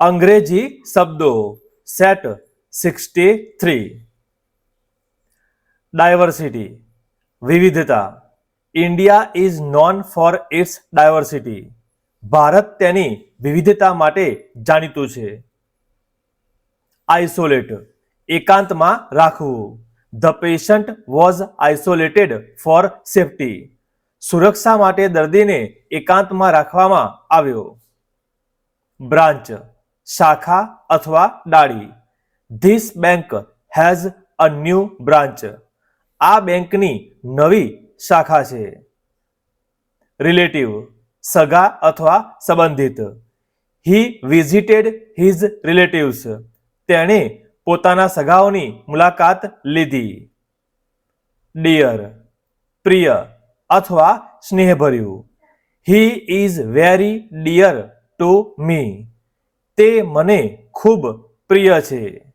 અંગ્રેજી શબ્દો set sixty three. Diversity વિવિધતા. India is known for its diversity Bharat તેની વિવિધતા માટે જાણીતું છે. આઇસોલેટ એકાંતમાં રાખવું. The patient was isolated for safety સુરક્ષા માટે દર્દીને એકાંતમાં રાખવામાં આવ્યો. બ્રાન્ચ શાખા અથવા ડાળી. This bank has a new branch આ બેંકની નવી શાખા છે. રિલેટિવ સગા અથવા સંબંધિત. હી વિઝિટેડ હિઝ રિલેટિવ્સ તેણે પોતાના સગાઓની મુલાકાત લીધી. ડિયર પ્રિય અથવા સ્નેહભર્યું. He is very dear to me તે મને ખૂબ પ્રિય છે.